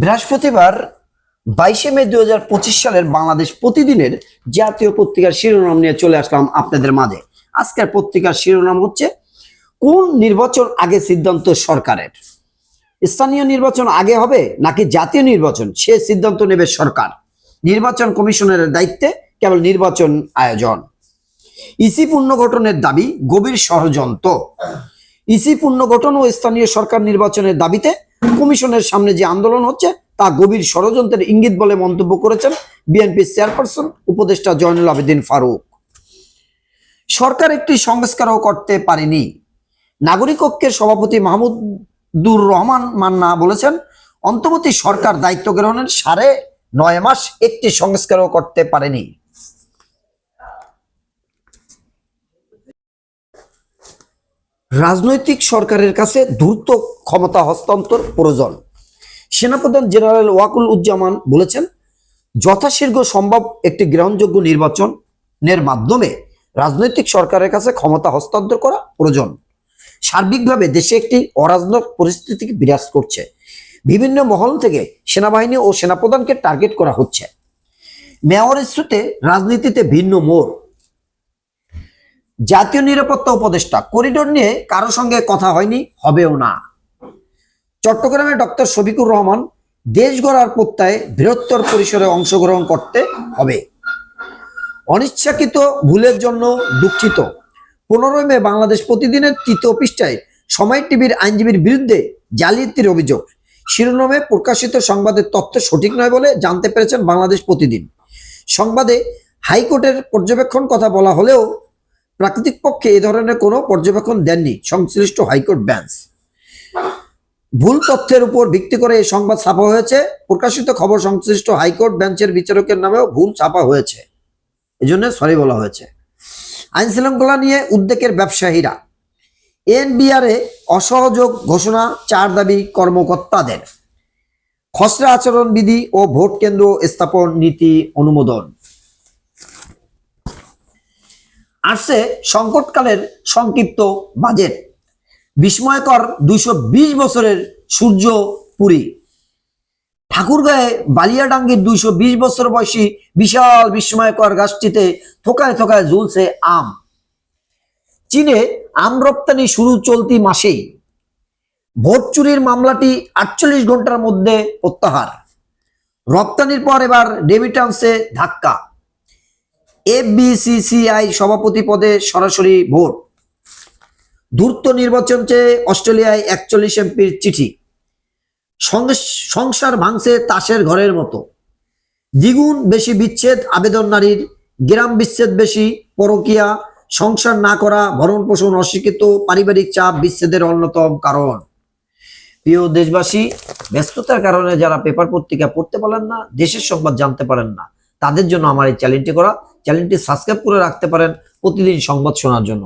বৃহস্পতিবার বাইশে মে দু হাজার পঁচিশ সালের বাংলাদেশ প্রতিদিনের জাতীয় পত্রিকার শিরোনাম নিয়ে চলে আসলাম আপনাদের মাঝে। আজকের পত্রিকার শিরোনাম হচ্ছে, কোন নির্বাচন আগে সিদ্ধান্ত সরকারের? স্থানীয় নির্বাচন আগে হবে নাকি জাতীয় নির্বাচন? সে সিদ্ধান্ত নেবে সরকার। নির্বাচন কমিশনের দায়িত্বে কেবল নির্বাচন আয়োজন। ইসি পুনর্গঠনের দাবি গভীর ষড়যন্ত্র। ইসি পুনর্গঠন ও স্থানীয় সরকার নির্বাচনের দাবিতে কমিশনের সামনে যে আন্দোলন হচ্ছে, তা গভীর ষড়যন্ত্রের ইঙ্গিত বলে মন্তব্য করেছেন বিএনপি চেয়ারপারসন উপদেষ্টা জয়নুল আবেদিন ফারুক। সরকার একটি সংস্কারও করতে পারেনি। নাগরিক ঐক্যের সভাপতি মাহমুদুর রহমান মান্না বলেছেন, অন্তর্বর্তী সরকার দায়িত্ব গ্রহণের সাড়ে নয় মাস একটি সংস্কারও করতে পারেনি। রাজনৈতিক সরকারের কাছে দ্রুত ক্ষমতা হস্তান্তর প্রয়োজন। সেনাপ্রধান জেনারেল ওয়াকুল উজ্জামান বলেছেন, যথাশীঘ্র সম্ভব একটি গ্রহণযোগ্য নির্বাচনের মাধ্যমে রাজনৈতিক সরকারের কাছে ক্ষমতা হস্তান্তর করা প্রয়োজন। সার্বিকভাবে দেশে একটি অরাজনৈতিক পরিস্থিতি বিরাজ করছে। বিভিন্ন মহল থেকে সেনাবাহিনী ও সেনাপ্রধানকে টার্গেট করা হচ্ছে। মেয়র ইস্যুতে রাজনীতিতে ভিন্ন মোড়। জাতীয় নিরাপত্তা উপদেষ্টা করিডোর নিয়ে কারও সঙ্গে কথা হয়নি, হবেও না। চট্টগ্রামে ডক্টর শফিকুর রহমান দেশ গড়ার প্রত্যয়ে বৃহত্তর পরিসরে অংশগ্রহণ করতে হবে। অনিচ্ছাকৃত ভুলের জন্য দুঃখিত। পনেরোই মে বাংলাদেশ প্রতিদিনের তৃতীয় পৃষ্ঠায় সময় টিভির আইনজীবীর বিরুদ্ধে জালিয়াতির অভিযোগ। শিরোনামে প্রকাশিত সংবাদের তথ্য সঠিক নয় বলে জানতে পেরেছেন বাংলাদেশ প্রতিদিন। সংবাদে হাইকোর্টের পর্যবেক্ষণ কথা বলা হলেও প্রাকৃতিক পক্ষে এ ধরনের কোনো পর্যবেক্ষণ দেননি সংশ্লিষ্ট হাইকোর্ট বেঞ্চ। ভুল তথ্যের উপর ভিত্তি করে এই সংবাদ ছাপা হয়েছে। প্রকাশিত খবর সংশ্লিষ্ট হাইকোর্ট বেঞ্চের বিচারকের নামেও ভুল ছাপা হয়েছে। এজন্য সরি বলা হয়েছে। আইন শৃঙ্খলা নিয়ে উদ্বেগের ব্যবসায়ীরা। এনবিআরে অসহযোগ ঘোষণা চার দাবি কর্মকর্তাদের। খসড়া আচরণবিধি ও ভোট কেন্দ্র স্থাপন নীতি অনুমোদন। আসছে সংকটকালের সংক্ষিপ্ত বাজেট। বিস্ময়কর দুইশো বিশ বছরের সূর্য পুরী। ঠাকুরগাঁয়ে বালিয়াডাঙ্গির দুইশো বিশ বছর বয়সী বিশাল বিস্ময়কর গাছটিতে থোকায় থোকায় ঝুলছে আম। চীনে আম রপ্তানি শুরু চলতি মাসেই। ভোট চুরির মামলাটি আটচল্লিশ ঘণ্টার মধ্যে প্রত্যাহার। রপ্তানির পর এবার ডেবিটান্সে ধাক্কা। এফবিসিসিআই সভাপতি পদে সরাসরি ভোট। দ্রুত নির্বাচন চেয়ে অস্ট্রেলিয়ায় একচল্লিশ এমপির চিঠি। সংস- সংসার ভাঙছে তাসের ঘরের মতো। দ্বিগুণ বেশি বিচ্ছেদ আবেদন নারীর, গ্রাম বিচ্ছেদ বেশি, পরকিয়া, সংসার না করা ভরণ পোষণ অস্বীকৃত, পারিবারিক চাপ বিচ্ছেদের অন্যতম কারণ। প্রিয় দেশবাসী, ব্যস্ততার কারণে যারা পেপার পত্রিকা পড়তে পারেন না, দেশের সংবাদ জানতে পারেন না, তাদের জন্য আমার এই চ্যালেঞ্জটি করা। চ্যানেলটি সাবস্ক্রাইব করে রাখতে পারেন প্রতিদিন সংবাদ শোনার জন্য।